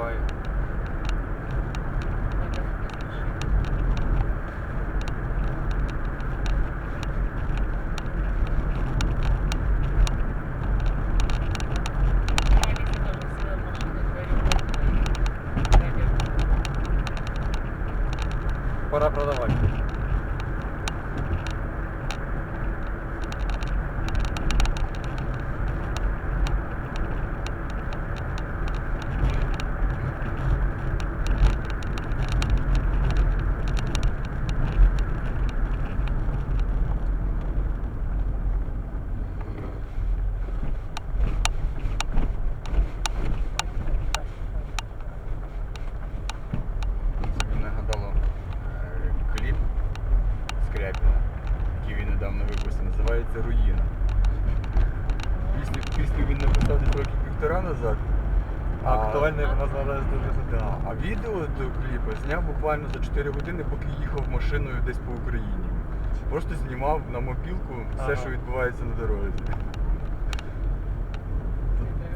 буває. Пора продавать. Недавно випустив, називається Руїна. Пісню, пісню він написав десь років півтора назад. А актуальний вона зараз дуже Да, а відео до кліпу зняв буквально за 4 години, поки їхав машиною десь по Україні. Просто знімав на мобілку все, Ага. що відбувається на дорозі.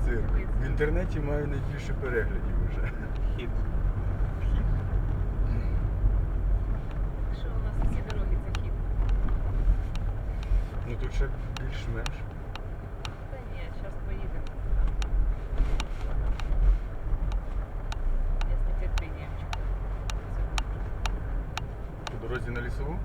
Цирк. В інтернеті маю найбільше переглядів вже. Хід. Ну тут ще більш-менш. Та ні, зараз поїдемо. Я з нетерпінням чекаю. По дорозі на лісову?